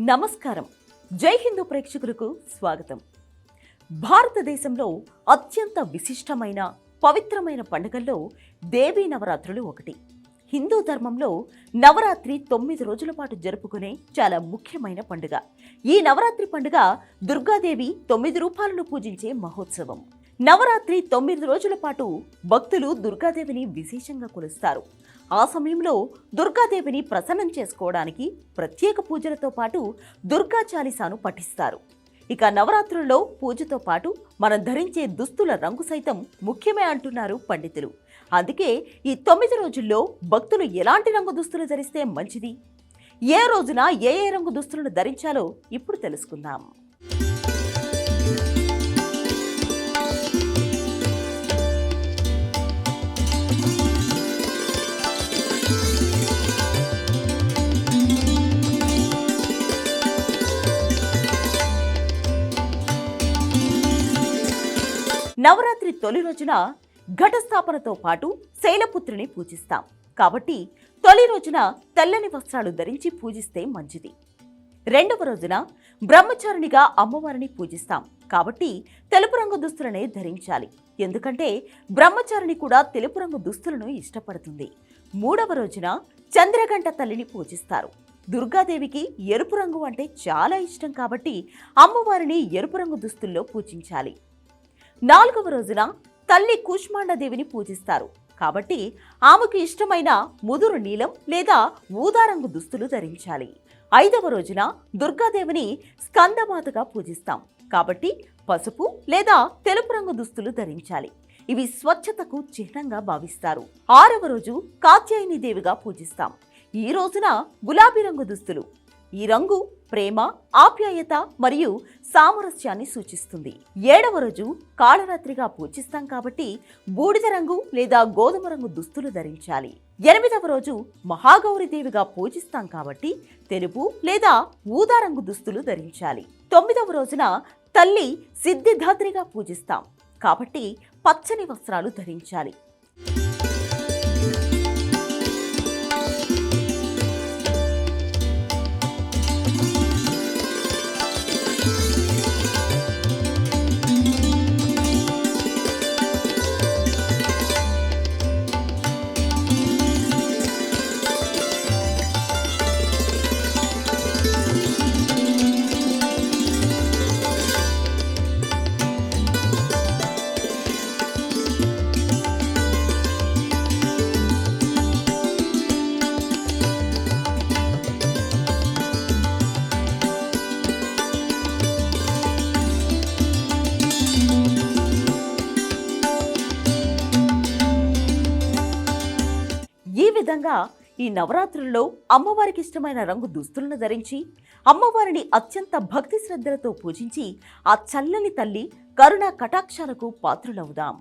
నమస్కారం. జై హిందూ ప్రేక్షకులకు స్వాగతం. భారతదేశంలో అత్యంత విశిష్టమైన పవిత్రమైన పండుగల్లో దేవీ నవరాత్రులు ఒకటి. హిందూ ధర్మంలో నవరాత్రి తొమ్మిది రోజుల పాటు జరుపుకునే చాలా ముఖ్యమైన పండుగ. ఈ నవరాత్రి పండుగ దుర్గాదేవి తొమ్మిది రూపాలను పూజించే మహోత్సవం. నవరాత్రి తొమ్మిది రోజుల పాటు భక్తులు దుర్గాదేవిని విశేషంగా కొలుస్తారు. ఆ సమయంలో దుర్గాదేవిని ప్రసన్నం చేసుకోవడానికి ప్రత్యేక పూజలతో పాటు దుర్గా చాలీసాను పఠిస్తారు. ఇక నవరాత్రుల్లో పూజతో పాటు మనం ధరించే దుస్తుల రంగు సైతం ముఖ్యమే అంటున్నారు పండితులు. అందుకే ఈ తొమ్మిది రోజుల్లో భక్తులు ఎలాంటి రంగు దుస్తులు ధరిస్తే మంచిది? ఏ రోజున ఏ ఏ రంగు దుస్తులను ధరించాలో ఇప్పుడు తెలుసుకుందాం. నవరాత్రి తొలి రోజున ఘటస్థాపనతో పాటు శైలపుత్రిని పూజిస్తాం. కాబట్టి తొలి రోజున తెల్లని వస్త్రాలు ధరించి పూజిస్తే మంచిది. రెండవ రోజున బ్రహ్మచారిణిగా అమ్మవారిని పూజిస్తాం. కాబట్టి తెలుపు రంగు దుస్తులనే ధరించాలి. ఎందుకంటే బ్రహ్మచారిణి కూడా తెలుపు రంగు దుస్తులను ఇష్టపడుతుంది. మూడవ రోజున చంద్రగంట తల్లిని పూజిస్తారు. దుర్గాదేవికి ఎరుపు రంగు అంటే చాలా ఇష్టం కాబట్టి అమ్మవారిని ఎరుపు రంగు దుస్తుల్లో పూజించాలి. నాలుగవ రోజున తల్లి కూష్మాండదేవిని పూజిస్తారు. కాబట్టి ఆమెకు ఇష్టమైన ముదురు నీలం లేదా ఊదారంగు దుస్తులు ధరించాలి. ఐదవ రోజున దుర్గాదేవిని స్కందమాతగా పూజిస్తాం. కాబట్టి పసుపు లేదా తెలుపు రంగు దుస్తులు ధరించాలి. ఇవి స్వచ్ఛతకు చిహ్నంగా భావిస్తారు. ఆరవ రోజు కాత్యాయని దేవిగా పూజిస్తాం. ఈ రోజున గులాబీ రంగు దుస్తులు ఈ రంగు ప్రేమ ఆప్యాయత మరియు సామరస్యాన్ని సూచిస్తుంది. ఏడవ రోజు కాళరాత్రిగా పూజిస్తాం కాబట్టి బూడిద రంగు లేదా గోధుమ రంగు దుస్తులు ధరించాలి. ఎనిమిదవ రోజు మహాగౌరిదేవిగా పూజిస్తాం కాబట్టి తెలుపు లేదా ఊదా రంగు దుస్తులు ధరించాలి. తొమ్మిదవ రోజున తల్లి సిద్ధిధాత్రిగా పూజిస్తాం కాబట్టి పచ్చని వస్త్రాలు ధరించాలి. ఈ విధంగా ఈ నవరాత్రుల్లో అమ్మవారికి ఇష్టమైన రంగు దుస్తులను ధరించి అమ్మవారిని అత్యంత భక్తి శ్రద్ధలతో పూజించి ఆ చల్లని తల్లి కరుణ కటాక్షాలకు పాత్రులవుదాం.